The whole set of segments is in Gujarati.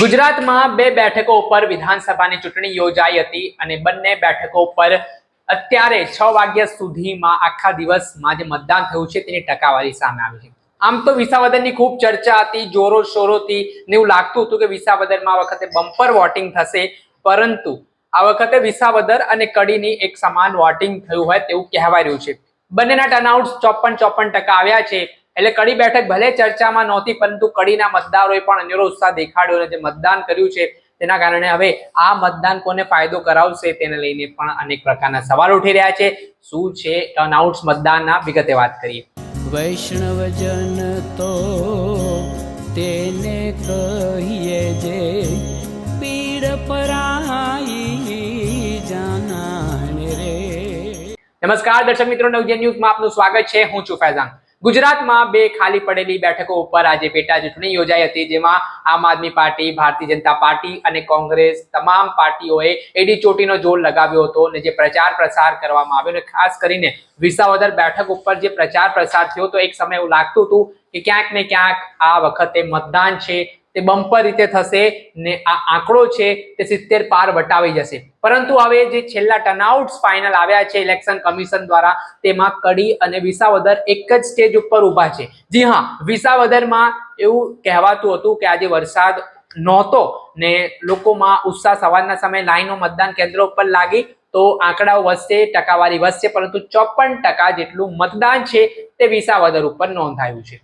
ગુજરાતમાં બે બેઠકો ઉપર વિધાનસભાની ચૂંટણી યોજાઈ હતી અને બંને બેઠકો પર અત્યારે છ વાગ્યા સુધીમાં આખા દિવસમાં જે મતદાન થયું છે તેની ટકાવારી સામે આવી છે. આમ તો વિસાવદરની ખૂબ ચર્ચા હતી જોરો શોરોથી ને એવું લાગતું હતું કે વિસાવદરમાં આ વખતે બમ્પર વોટિંગ થશે. પરંતુ આ વખતે વિસાવદર અને કડીની એક સમાન વોટિંગ થયું હોય તેવું કહેવાય રહ્યું છે. બંનેના ટર્નઆઉટ ચોપન ચોપન ટકા આવ્યા છે. એટલે કડી બેઠક ભલે ચર્ચામાં નહોતી પરંતુ કડીના મતદારોએ પણ અનેરો ઉત્સાહ દેખાડ્યો અને જે મતદાન કર્યું છે તેના કારણે હવે આ મતદાન કોને ફાયદો કરાવશે તેને લઈને પણ અનેક પ્રકારના સવાલ ઉઠી રહ્યા છે. શું છે ટર્નઆઉટ્સ મતદાનના? વિગતે વાત કરીએ. વૈષ્ણવજન તો તેને કહીએ જે પીડ પરાઈ જાના રે. નમસ્કાર દર્શક મિત્રો નવજન ન્યૂઝમાં આપનું સ્વાગત છે. હું છું ફૈઝાન. ગુજરાતમાં બે ખાલી પડેલી બેઠકો ઉપર આજે પેટા ચૂંટણી યોજાઈ હતી, જેમાં આમ આદમી પાર્ટી, ભારતીય જનતા પાર્ટી અને કોંગ્રેસ તમામ પાર્ટીઓએ એડી ચોટીનો જોર લગાવ્યો હતો અને જે પ્રચાર પ્રસાર કરવામાં આવ્યો અને ખાસ કરીને વિસાવદર બેઠક ઉપર જે પ્રચાર પ્રસાર થયો તો એક સમય એવું લાગતું હતું કે ક્યાંક ને ક્યાંક આ વખતે મતદાન છે તે બમ્પર રીતે થશે ને આ આંકડો છે તે સિત્તેર પાર વટાવી જશે. પરંતુ હવે જે છેલ્લા ટર્નઆઉટ્સ ફાઇનલ આવ્યા છે ઇલેક્શન કમિશન દ્વારા, તેમાં કડી અને વિસાવદર એક જ સ્ટેજ ઉપર ઊભા છે. જી હા, વિસાવદરમાં એવું કહેવાતું હતું કે આજે વરસાદ નહોતો ને લોકોમાં ઉત્સાહ સવારના સમયે લાઈનો મતદાન કેન્દ્રો ઉપર લાગી તો આંકડાઓ વધશે, ટકાવારી વધશે, પરંતુ ચોપન ટકા જેટલું મતદાન છે તે વિસાવદર ઉપર નોંધાયું છે.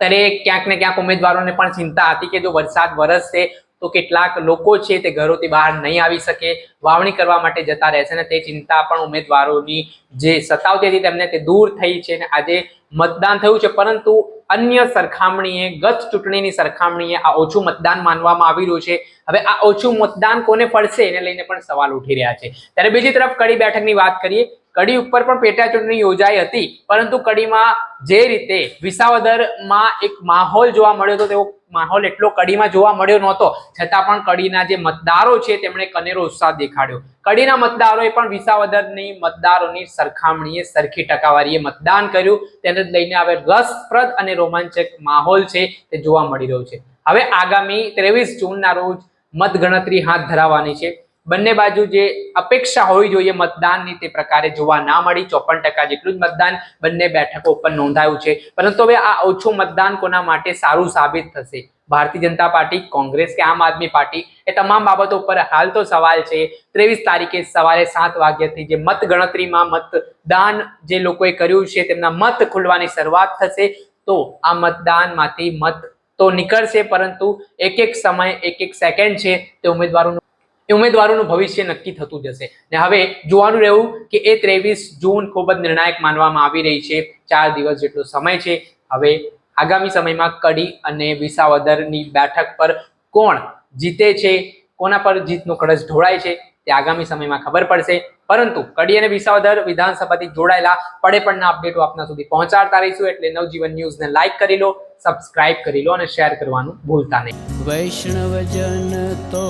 ત્યારે ક્યાંક ને ક્યાંક ઉમેદવારોને પણ ચિંતા હતી કે જો વરસાદ વરસશે તો કેટલાક લોકો છે તે ઘરોથી બહાર નહીં આવી શકે, વાવણી કરવા માટે જતા રહેશે ને તે ચિંતા પણ ઉમેદવારોની જે સતાવતી હતી તેમને તે દૂર થઈ છે ને આજે મતદાન થયું છે. પરંતુ અન્ય સરખામણીએ, ગત ચૂંટણીની સરખામણીએ આ ઓછું મતદાન માનવામાં આવી રહ્યું છે. હવે આ ઓછું મતદાન કોને પડશે એને લઈને પણ સવાલ ઉઠી રહ્યા છે. ત્યારે બીજી તરફ કડી બેઠકની વાત કરીએ કડી ઉપર પણ પેટા ચૂંટણી યોજાઈ હતી, પરંતુ કડીમાં જે રીતે વિસાવદરમાં એક માહોલ જોવા મળ્યો હતો, તેવો માહોલ એટલો કડીમાં જોવા મળ્યો નહોતો, છતાં પણ કડીના જે મતદારો છે, તેમણે કનેરો ઉત્સાહ દેખાડ્યો. કડીના મતદારોએ પણ વિસાવદરની મતદારોની સરખામણીએ સરખી ટકાવારીએ મતદાન કર્યું. તેને લઈને હવે રસપ્રદ અને રોમાંચક માહોલ છે, તે જોવા મળી રહ્યો છે. હવે આગામી ત્રેવીસ જૂનના રોજ મતગણતરી હાથ ધરાવવાની છે. બંને બાજુ જે અપેક્ષા હોવી જોઈએ મતદાનની તે પ્રકારે જોવા ના મળી. ચોપન ટકા જેટલું જ મતદાન બંને બેઠકો ઉપર નોંધાયું છે. પરંતુ હવે આ ઓછું મતદાન કોના માટે સારું સાબિત થશે? ભારતીય જનતા પાર્ટી, કોંગ્રેસ કે આમ આદમી પાર્ટી? એ તમામ બાબતો ઉપર હાલ તો સવાલ છે. ત્રેવીસ તારીખે સવારે સાત વાગ્યાથી જે મત ગણતરીમાં મતદાન જે લોકોએ કર્યું છે તેમના મત ખુલવાની શરૂઆત થશે. તો આ મતદાનમાંથી મત તો નીકળશે પરંતુ એક એક સમય એક એક સેકન્ડ છે તે ઉમેદવારોનું એ ઉમેદવારોનું ભવિષ્ય નક્કી થતું જશે. ને હવે જોવાનું રહેવું કે એ ત્રેવીસ જૂન ખૂબ જ નિર્ણાયક માનવામાં આવી રહી છે. ચાર દિવસ જેટલો સમય છે. હવે આગામી સમયમાં કડી અને વિસાવદરની બેઠક પર કોણ જીતે છે, કોના પર જીતનો કળશ ઢોળાય છે, તે આગામી સમયમાં ખબર પડશે. પરંતુ કડી અને વિસાવદર વિધાનસભાથી જોડાયેલા, પડે પડના અપડેટો આપના સુધી પહોંચાડતા રહીશું એટલે નવજીવન ન્યૂઝને લાઈક કરી લો, સબસ્ક્રાઇબ કરી લો અને શેર કરવાનું ભૂલતા નહીં. વૈષ્ણવજન તો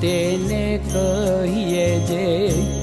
તેને કહીએ જે